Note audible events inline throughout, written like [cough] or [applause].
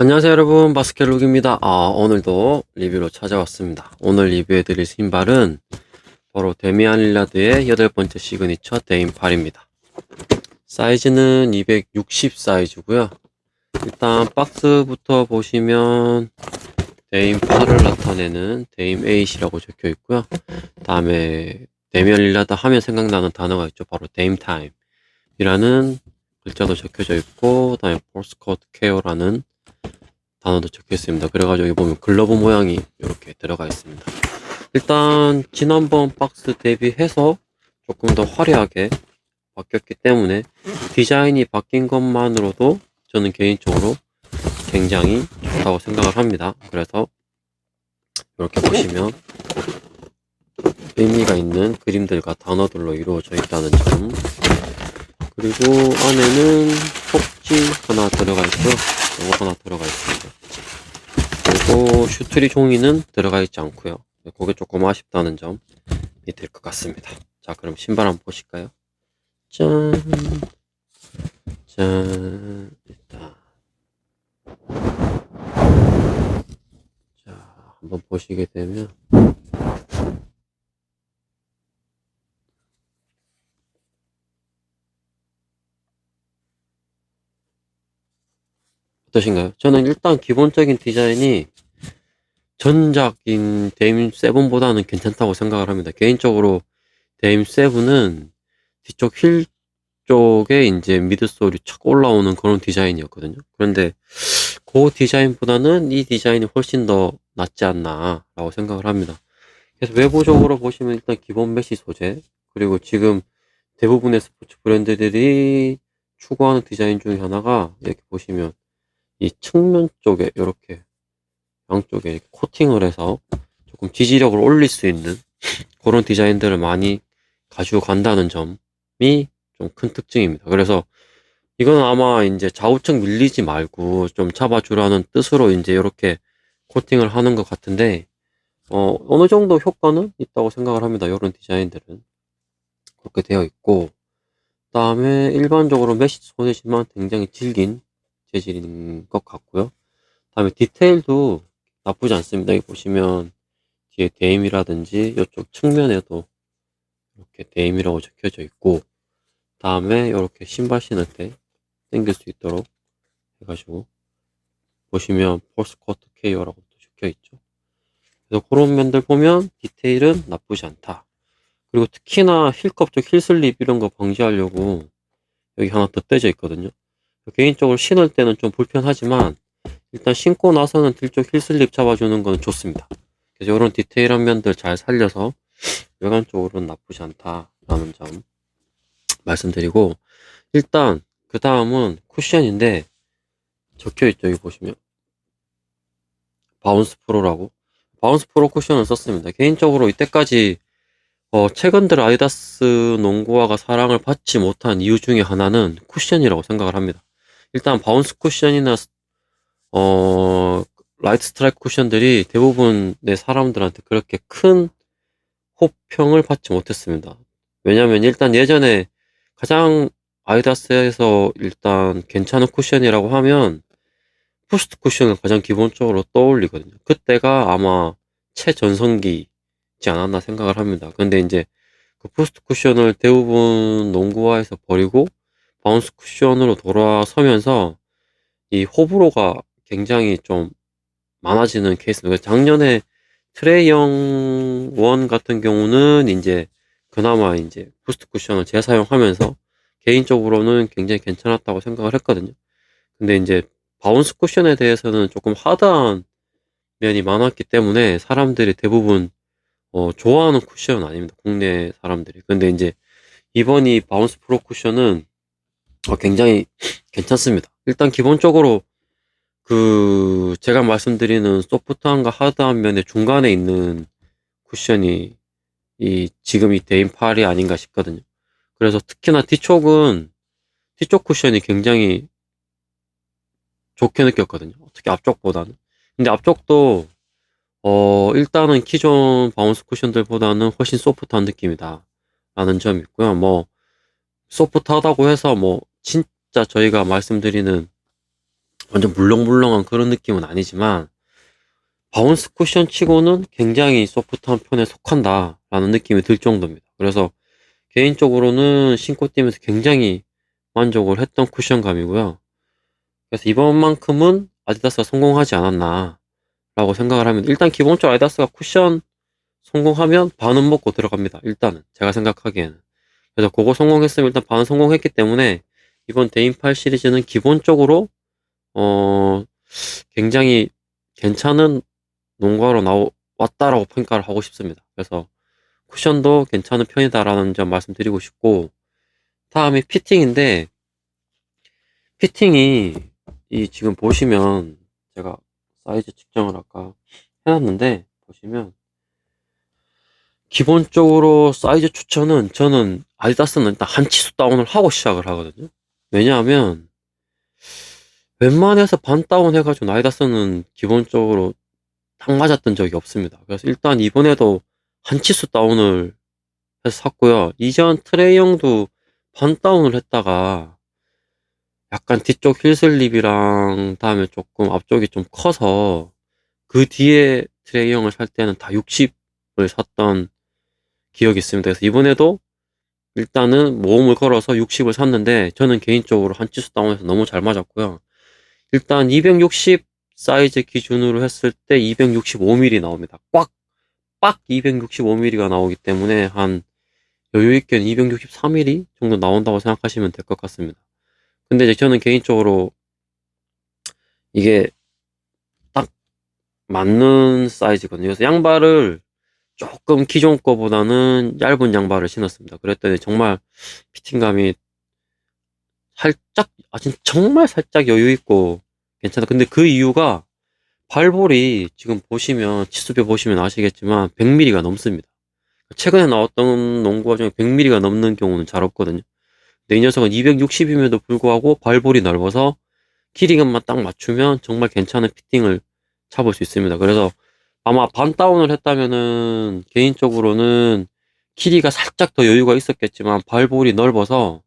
안녕하세요 여러분. 바스켓룩입니다. 아 오늘도 리뷰로 찾아왔습니다. 오늘 리뷰해드릴 신발은 바로 데미안 릴라드의 여덟 번째 시그니처 데임 8입니다. 사이즈는 260 사이즈고요. 일단 박스부터 보시면 데임 8을 나타내는 데임 8이라고 적혀 있고요. 다음에 데미안 릴라드 하면 생각나는 단어가 있죠. 바로 데임 타임 이라는 글자도 적혀져 있고 다음에 폴스코트 케어라는 단어도 적혀 있습니다. 그래가지고 여기 보면 글러브 모양이 이렇게 들어가 있습니다. 일단 지난번 박스 대비해서 조금 더 화려하게 바뀌었기 때문에 디자인이 바뀐 것만으로도 저는 개인적으로 굉장히 좋다고 생각을 합니다. 그래서 이렇게 보시면 의미가 있는 그림들과 단어들로 이루어져 있다는 점 그리고 안에는 속지 하나 들어가 있고요. 요거 하나 들어가 있습니다. 그리고 슈트리 종이는 들어가 있지 않고요. 그게 조금 아쉽다는 점이 될 것 같습니다. 자, 그럼 신발 한번 보실까요? 짠. 짠. 일단. 자, 한번 보시게 되면. 어떠신가요? 저는 일단 기본적인 디자인이 전작인 데임 7보다는 괜찮다고 생각을 합니다. 개인적으로 데임 7은 뒤쪽 힐 쪽에 이제 미드솔이 착 올라오는 그런 디자인이었거든요. 그런데 그 디자인보다는 이 디자인이 훨씬 더 낫지 않나 라고 생각을 합니다. 그래서 외부적으로 보시면 일단 기본 메쉬 소재 그리고 지금 대부분의 스포츠 브랜드들이 추구하는 디자인 중에 하나가 이렇게 보시면 이 측면 쪽에 이렇게 양쪽에 코팅을 해서 조금 지지력을 올릴 수 있는 [laughs] 그런 디자인들을 많이 가지고 간다는 점이 좀 큰 특징입니다. 그래서 이건 아마 이제 좌우측 밀리지 말고 좀 잡아주라는 뜻으로 이제 이렇게 코팅을 하는 것 같은데 어, 어느 정도 효과는 있다고 생각을 합니다. 이런 디자인들은 그렇게 되어 있고 그다음에 일반적으로 메시 소재지만 굉장히 질긴 재질인 것 같고요. 다음에 디테일도 나쁘지 않습니다. 여기 보시면 뒤에 데임이라든지 이쪽 측면에도 이렇게 데임이라고 적혀져 있고 다음에 이렇게 신발 신을 때 당길 수 있도록 해가지고 보시면 폴스코트 케이어라고 또 적혀 있죠. 그래서 그런 면들 보면 디테일은 나쁘지 않다. 그리고 특히나 힐컵 쪽 힐슬립 이런 거 방지하려고 여기 하나 더 떼져 있거든요. 개인적으로 신을 때는 좀 불편하지만 일단 신고 나서는 뒤쪽 힐슬립 잡아주는 건 좋습니다. 그래서 이런 디테일한 면들 잘 살려서 외관적으로는 나쁘지 않다라는 점 말씀드리고 일단 그 다음은 쿠션인데 적혀있죠 여기 보시면 바운스 프로라고 바운스 프로 쿠션을 썼습니다. 개인적으로 이때까지 어, 최근 들 아디다스 농구화가 사랑을 받지 못한 이유 중에 하나는 쿠션이라고 생각을 합니다. 일단 바운스 쿠션이나 어 라이트 스트라이크 쿠션들이 대부분의 사람들한테 그렇게 큰 호평을 받지 못했습니다. 왜냐면 일단 예전에 가장 아디다스에서 일단 괜찮은 쿠션이라고 하면 푸스트 쿠션을 가장 기본적으로 떠올리거든요. 그때가 아마 최전성기지 않았나 생각을 합니다. 근데 이제 그 푸스트 쿠션을 대부분 농구화에서 버리고 바운스 쿠션으로 돌아서면서 이 호불호가 굉장히 좀 많아지는 케이스입니다. 작년에 트레이영 원 같은 경우는 이제 그나마 이제 부스트 쿠션을 재사용하면서 개인적으로는 굉장히 괜찮았다고 생각을 했거든요. 근데 이제 바운스 쿠션에 대해서는 조금 하드한 면이 많았기 때문에 사람들이 대부분 어, 좋아하는 쿠션은 아닙니다. 국내 사람들이. 근데 이제 이번 이 바운스 프로 쿠션은 어, 굉장히 괜찮습니다. 일단 기본적으로 그 제가 말씀드리는 소프트함과 하드한 면의 중간에 있는 쿠션이 이 지금 이 데임 8이 아닌가 싶거든요. 그래서 특히나 뒤쪽은 뒤쪽 쿠션이 굉장히 좋게 느꼈거든요. 특히 앞쪽보다는. 근데 앞쪽도 어 일단은 기존 바운스 쿠션들보다는 훨씬 소프트한 느낌이다. 라는 점이 있고요. 뭐 소프트하다고 해서 뭐 진짜 저희가 말씀드리는 완전 물렁물렁한 그런 느낌은 아니지만 바운스 쿠션 치고는 굉장히 소프트한 편에 속한다 라는 느낌이 들 정도입니다. 그래서 개인적으로는 신고 뛰면서 굉장히 만족을 했던 쿠션감이고요. 그래서 이번만큼은 아디다스가 성공하지 않았나 라고 생각을 하면 일단 기본적으로 아디다스가 쿠션 성공하면 반은 먹고 들어갑니다. 일단은 제가 생각하기에는 그래서 그거 성공했으면 일단 반 성공했기 때문에 이번 데인8 시리즈는 기본적으로 어 굉장히 괜찮은 농가로 나오 왔다라고 평가를 하고 싶습니다. 그래서 쿠션도 괜찮은 편이다라는 점 말씀드리고 싶고 다음에 피팅인데 피팅이 이 지금 보시면 제가 사이즈 측정을 아까 해놨는데 보시면 기본적으로 사이즈 추천은 저는 아디다스는 일단 한 치수 다운을 하고 시작을 하거든요. 왜냐하면 웬만해서 반 다운 해가지고 아디다스는 기본적으로 딱 맞았던 적이 없습니다. 그래서 일단 이번에도 한 치수 다운을 해서 샀고요. 이전 트레이형도 반 다운을 했다가 약간 뒤쪽 힐슬립이랑 다음에 조금 앞쪽이 좀 커서 그 뒤에 트레이형을 살 때는 다 60을 샀던 기억이 있습니다. 그래서 이번에도 일단은 모험을 걸어서 60을 샀는데 저는 개인적으로 한 치수 다운해서 너무 잘 맞았고요. 일단 260 사이즈 기준으로 했을 때 265mm 나옵니다. 꽉, 빡 265mm가 나오기 때문에 한 여유있게 263mm 정도 나온다고 생각하시면 될 것 같습니다. 근데 이제 저는 개인적으로 이게 딱 맞는 사이즈거든요. 그래서 양발을 조금 기존 거보다는 얇은 양발을 신었습니다. 그랬더니 정말 피팅감이 살짝, 아, 진 정말 살짝 여유있고 괜찮아. 근데 그 이유가 발볼이 지금 보시면, 치수표 보시면 아시겠지만 100mm가 넘습니다. 최근에 나왔던 농구화 중에 100mm가 넘는 경우는 잘 없거든요. 근데 이 녀석은 260임에도 불구하고 발볼이 넓어서 키링감만 딱 맞추면 정말 괜찮은 피팅을 잡을 수 있습니다. 그래서 아마 반 다운을 했다면은 개인적으로는 키리가 살짝 더 여유가 있었겠지만 발볼이 넓어서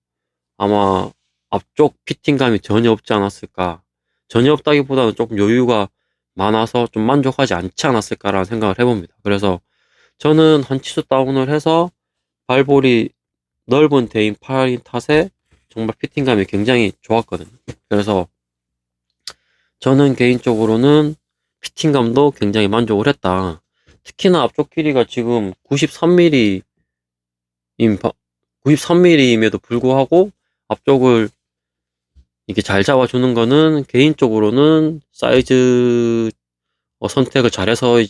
아마 앞쪽 피팅감이 전혀 없지 않았을까. 전혀 없다기보다는 조금 여유가 많아서 좀 만족하지 않지 않았을까라는 생각을 해봅니다. 그래서 저는 한 치수 다운을 해서 발볼이 넓은 대인 8인 탓에 정말 피팅감이 굉장히 좋았거든요. 그래서 저는 개인적으로는 피팅감도 굉장히 만족을 했다. 특히나 앞쪽 길이가 지금 93mm 임 93mm임에도 불구하고 앞쪽을 이렇게 잘 잡아주는 거는 개인적으로는 사이즈 어, 선택을 잘해서가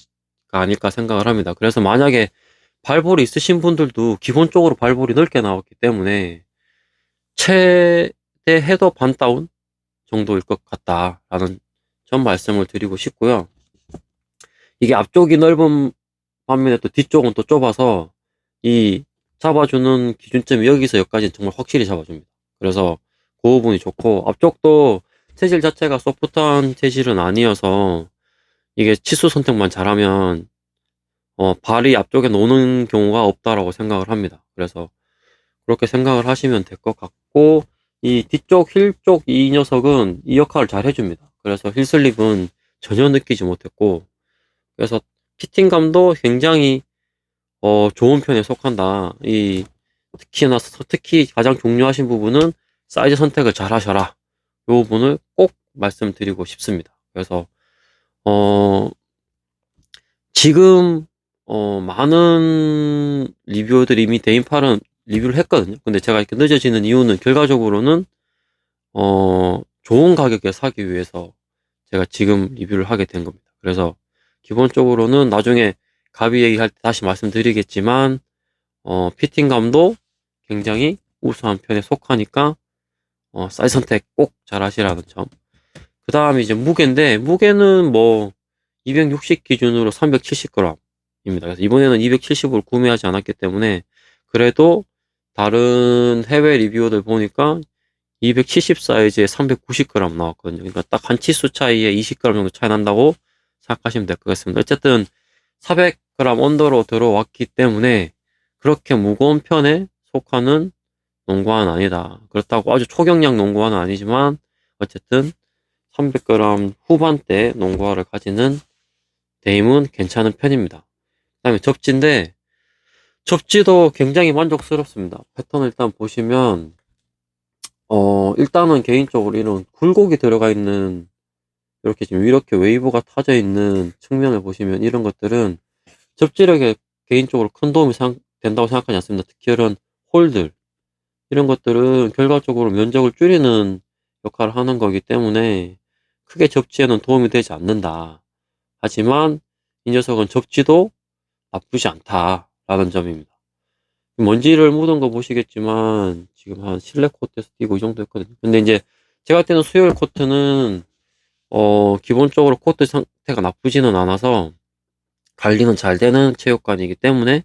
아닐까 생각을 합니다. 그래서 만약에 발볼이 있으신 분들도 기본적으로 발볼이 넓게 나왔기 때문에 최대 헤더 반 다운 정도일 것 같다라는 점 말씀을 드리고 싶고요. 이게 앞쪽이 넓은 반면에 또 뒤쪽은 또 좁아서 이 잡아주는 기준점이 여기서 여기까지는 정말 확실히 잡아줍니다. 그래서 그 부분이 좋고 앞쪽도 체질 자체가 소프트한 체질은 아니어서 이게 치수 선택만 잘하면 어, 발이 앞쪽에 노는 경우가 없다라고 생각을 합니다. 그래서 그렇게 생각을 하시면 될 것 같고 이 뒤쪽 힐 쪽 이 녀석은 이 역할을 잘 해줍니다. 그래서 힐 슬립은 전혀 느끼지 못했고 그래서 피팅감도 굉장히 어, 좋은 편에 속한다. 이 특히나 특히 가장 중요하신 부분은 사이즈 선택을 잘 하셔라. 이 부분을 꼭 말씀드리고 싶습니다. 그래서 어 지금 어 많은 리뷰어들이 이미 데인팔은 리뷰를 했거든요. 근데 제가 이렇게 늦어지는 이유는 결과적으로는 어 좋은 가격에 사기 위해서 제가 지금 리뷰를 하게 된 겁니다. 그래서 기본적으로는 나중에 가비 얘기할 때 다시 말씀드리겠지만 어 피팅감도 굉장히 우수한 편에 속하니까 어, 사이즈 선택 꼭 잘 하시라는 점. 그 다음에 이제 무게인데, 무게는 뭐, 260 기준으로 370g 입니다. 그래서 이번에는 270으로 구매하지 않았기 때문에, 그래도 다른 해외 리뷰어들 보니까 270 사이즈에 390g 나왔거든요. 그러니까 딱 한 치수 차이에 20g 정도 차이 난다고 생각하시면 될 것 같습니다. 어쨌든 400g 언더로 들어왔기 때문에 그렇게 무거운 편에 속하는 농구화는 아니다. 그렇다고 아주 초경량 농구화는 아니지만 어쨌든 300g 후반대 농구화를 가지는 데임은 괜찮은 편입니다. 그 다음에 접지인데, 접지도 굉장히 만족스럽습니다. 패턴을 일단 보시면, 어, 일단은 개인적으로 이런 굴곡이 들어가 있는, 이렇게 지금 이렇게 웨이브가 타져 있는 측면을 보시면 이런 것들은 접지력에 개인적으로 큰 도움이 상- 된다고 생각하지 않습니다. 특히 이런 홀들, 이런 것들은 결과적으로 면적을 줄이는 역할을 하는 거기 때문에 크게 접지에는 도움이 되지 않는다. 하지만 이 녀석은 접지도 나쁘지 않다라는 점입니다. 먼지를 묻은 거 보시겠지만 지금 한 실내 코트에서 뛰고 이 정도 했거든요. 근데 이제 제가 뛰는 수요일 코트는 어 기본적으로 코트 상태가 나쁘지는 않아서 관리는 잘 되는 체육관이기 때문에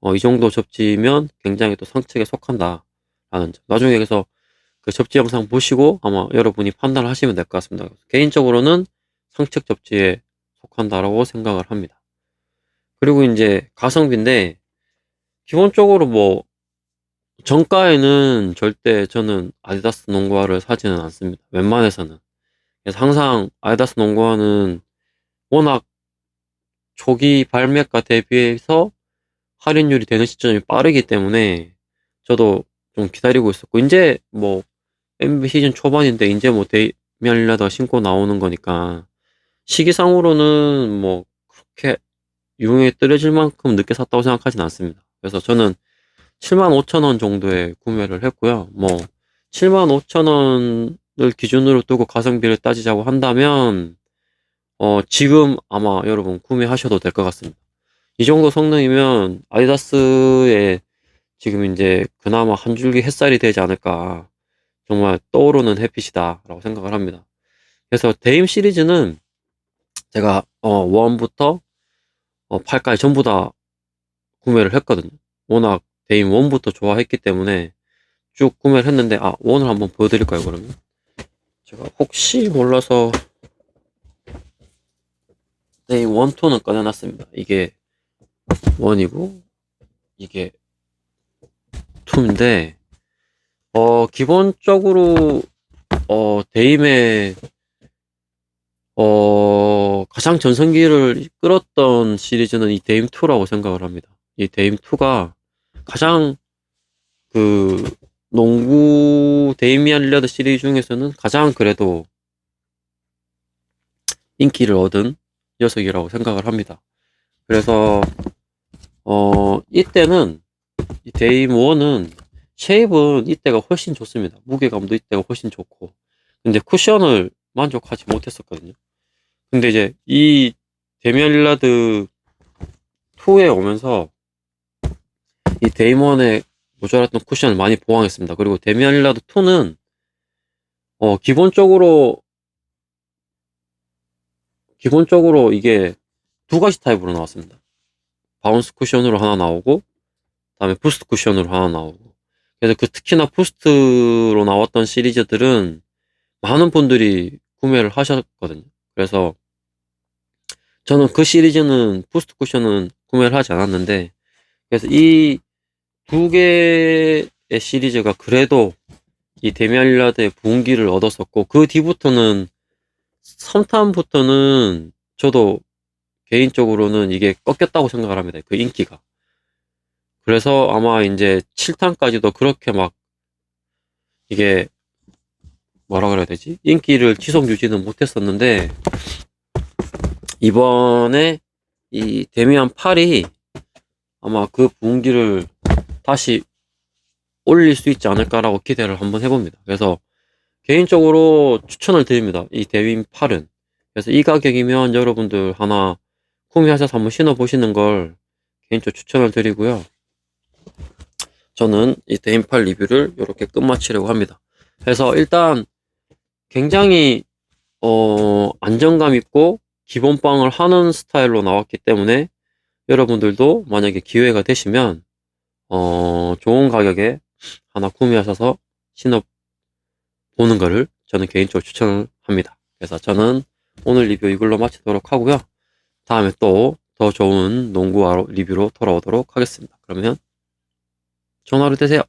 어, 이 정도 접지면 굉장히 또 상책에 속한다. 라는 점. 나중에 그래서 그 접지 영상 보시고 아마 여러분이 판단을 하시면 될 것 같습니다. 개인적으로는 상책 접지에 속한다라고 생각을 합니다. 그리고 이제 가성비인데 기본적으로 뭐 정가에는 절대 저는 아디다스 농구화를 사지는 않습니다. 웬만해서는. 그래서 항상 아디다스 농구화는 워낙 초기 발매가 대비해서 할인율이 되는 시점이 빠르기 때문에 저도 좀 기다리고 있었고 이제 뭐 NBA 시즌 초반인데 이제 뭐 릴라드가 신고 나오는 거니까 시기상으로는 뭐 그렇게 유흥에 떨어질 만큼 늦게 샀다고 생각하진 않습니다. 그래서 저는 75,000원 정도에 구매를 했고요. 뭐 75,000원을 기준으로 두고 가성비를 따지자고 한다면 어 지금 아마 여러분 구매하셔도 될 것 같습니다. 이 정도 성능이면 아디다스의 지금 이제 그나마 한 줄기 햇살이 되지 않을까 정말 떠오르는 햇빛이다 라고 생각을 합니다. 그래서 데임 시리즈는 제가 어 원부터 어 8까지 전부 다 구매를 했거든요. 워낙 데임 1부터 좋아했기 때문에 쭉 구매를 했는데 아 원을 한번 보여드릴까요 그러면? 제가 혹시 몰라서 데임 1, 2는 꺼내놨습니다. 이게 원이고 이게 2인데 어 기본적으로 어 데임의 어 가장 전성기를 끌었던 시리즈는 이 데임 2라고 생각을 합니다. 이 데임 2가 가장 그 농구 데이미안 릴라드 시리즈 중에서는 가장 그래도 인기를 얻은 녀석이라고 생각을 합니다. 그래서 어 이때는 이 데임 1은 쉐입은 이때가 훨씬 좋습니다. 무게감도 이때가 훨씬 좋고 근데 쿠션을 만족하지 못했었거든요. 근데 이제 이 데미안 릴라드 2에 오면서 이 데이먼의 모자랐던 쿠션을 많이 보강했습니다. 그리고 데미안 릴라드 2는 어 기본적으로 기본적으로 이게 두 가지 타입으로 나왔습니다. 바운스 쿠션으로 하나 나오고 다음에 부스트 쿠션으로 하나 나오고 그래서 그 특히나 부스트로 나왔던 시리즈들은 많은 분들이 구매를 하셨거든요. 그래서 저는 그 시리즈는 부스트 쿠션은 구매를 하지 않았는데 그래서 이 두 개의 시리즈가 그래도 이 데미안 릴라드의 부흥기를 얻었었고 그 뒤부터는 3탄부터는 저도 개인적으로는 이게 꺾였다고 생각을 합니다. 그 인기가. 그래서 아마 이제 7탄까지도 그렇게 막 이게 뭐라 그래야 되지? 인기를 지속 유지는 못했었는데 이번에 이 데미안 8이 아마 그 부흥기를 다시 올릴 수 있지 않을까라고 기대를 한번 해봅니다. 그래서 개인적으로 추천을 드립니다. 이 데윈 8은. 그래서 이 가격이면 여러분들 하나 구매하셔서 한번 신어보시는 걸 개인적으로 추천을 드리고요. 저는 이 데윈 8 리뷰를 이렇게 끝마치려고 합니다. 그래서 일단 굉장히 어, 안정감 있고 기본빵을 하는 스타일로 나왔기 때문에 여러분들도 만약에 기회가 되시면 어, 좋은 가격에 하나 구매하셔서 신어 보는 거를 저는 개인적으로 추천을 합니다. 그래서 저는 오늘 리뷰 이걸로 마치도록 하고요. 다음에 또 더 좋은 농구 리뷰로 돌아오도록 하겠습니다. 그러면 좋은 하루 되세요.